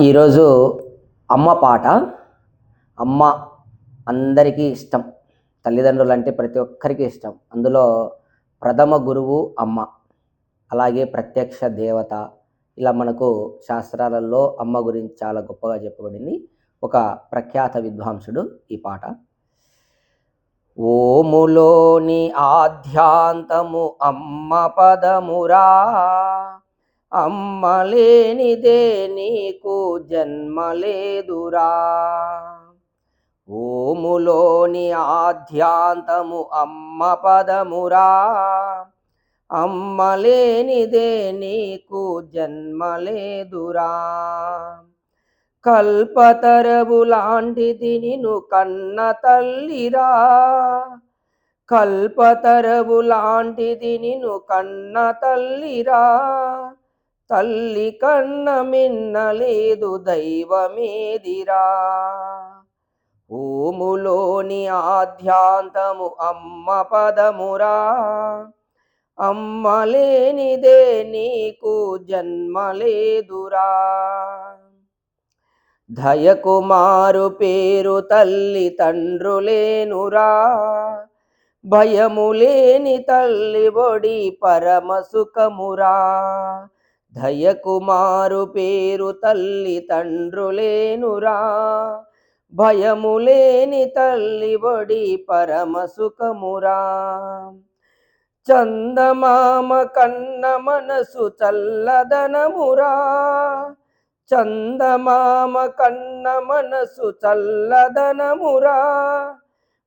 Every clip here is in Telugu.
ఈరోజు అమ్మ పాట. అమ్మ అందరికీ ఇష్టం. తల్లిదండ్రులు అంటే ప్రతి ఒక్కరికి ఇష్టం. అందులో ప్రథమ గురువు అమ్మ అలాగే ప్రత్యక్ష దేవత. ఇలా మనకు శాస్త్రాలలో అమ్మ గురించి చాలా గొప్పగా చెప్పబడింది. ఒక ప్రఖ్యాత విద్వాంసుడు ఈ పాట. ఓములోని ఆధ్యాంతము అమ్మ పదమురా. అమ్మ లేనిదే నీకు జన్మలేదురా. ఓములోని ఆధ్యాంతము అమ్మ పదమురా. అమ్మ లేనిదే నీకు జన్మలేదురా. కల్పతరవు లాంటిది నిను కన్న తల్లిరా. కల్పతరవు లాంటిది నిను కన్న తల్లిరా. తల్లి కన్న మిన్నలేదు దైవమేదిరా. ఊములోని ఆధ్యాంతము అమ్మ పదమురా. అమ్మ లేనిదే నీకు జన్మలేదురా. దయకుమారు పేరు తల్లి తండ్రులేనురా. భయము లేని తల్లి ఒడి పరమ సుఖమురా. దయకుమారు పేరు తల్లి తండ్రులేనురా. భయములేని తల్లి ఒడి పరమ సుఖమురా. చందమామ కన్న మనసు చల్లదనమురా. చందమామ కన్న మనసు చల్లదనమురా.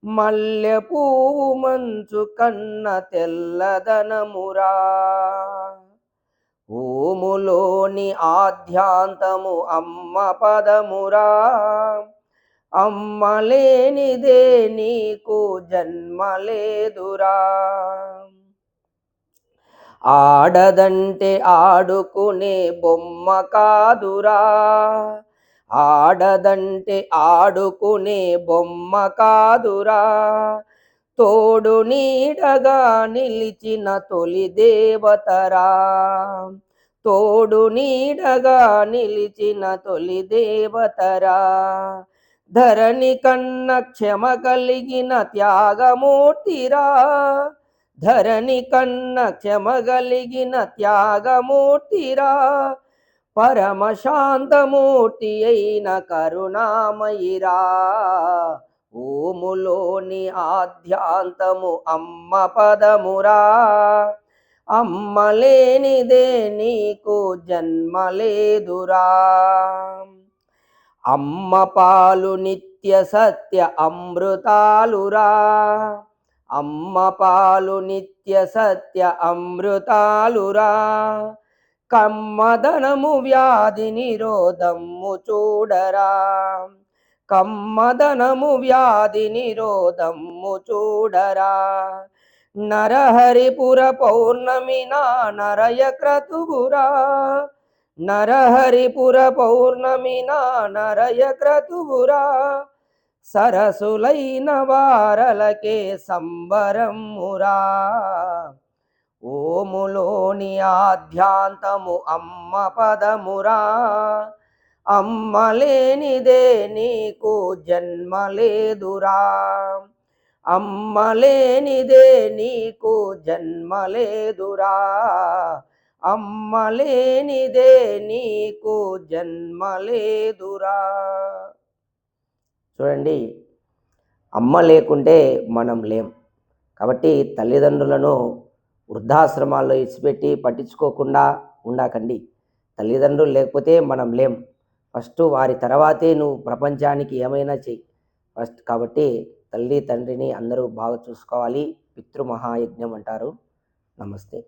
మల్లె పువ్వు మంచు కన్న తెల్లదనమురా. భూములోని ఆధ్యాంతము అమ్మ పదమురా. అమ్మ లేనిదే నీకు జన్మలేదురా. ఆడదంటే ఆడుకునే బొమ్మ కాదురా. ఆడదంటే ఆడుకునే బొమ్మ కాదురా. తోడు నీడగా నిలిచిన తొలి దేవతరా. తోడు నీడగా నిలిచిన తొలి దేవతరా. ధరణి కన్న క్షమ కలిగిన త్యాగమూర్తిరా. ధరణి కన్న క్షమ కలిగిన త్యాగమూర్తిరా. పరమ శాంతమూర్తి అయిన కరుణామయిరా. ఓములోని ఆధ్యాంతము అమ్మ పదమురా. అమ్మలేనిదే నీకు జన్మలేదురా. అమ్మ పాలు నిత్య సత్య అమృతాలురా. అమ్మ పాలు నిత్య సత్య అమృతాలురా. కమ్మదనము వ్యాధి నిరోధము చూడరా. కమ్మదనము వ్యాధి నిరోధము చూడరా. నరహరిపుర పౌర్ణమి నా నరయ క్రతువురా నరహరిపుర పౌర్ణమి నా నరయ క్రతువురా సరసులైన వారలకే సంబరమురా. ఓములోని ఆధ్యాంతము అమ్మ పదమురా. అమ్మ లేనిదే నీకు జన్మలేదురా లేదురా. అమ్మలేనిదే నీకు జన్మలేదురా. అమ్మలేనిదే నీకు జన్మలేదురా. చూడండి అమ్మ లేకుంటే మనం లేం. కాబట్టి తల్లిదండ్రులను వృద్ధాశ్రమాల్లో ఇచ్చిపెట్టి పట్టించుకోకుండా ఉండకండి. తల్లిదండ్రులు లేకపోతే మనం లేం. ఫస్ట్ వారి తర్వాతే నువ్వు ప్రపంచానికి ఏమైనా చెయ్యి. ఫస్ట్ కాబట్టి తల్లి తండ్రిని అందరూ బాగా చూసుకోవాలి. పితృమహాయజ్ఞం అంటారు. నమస్తే.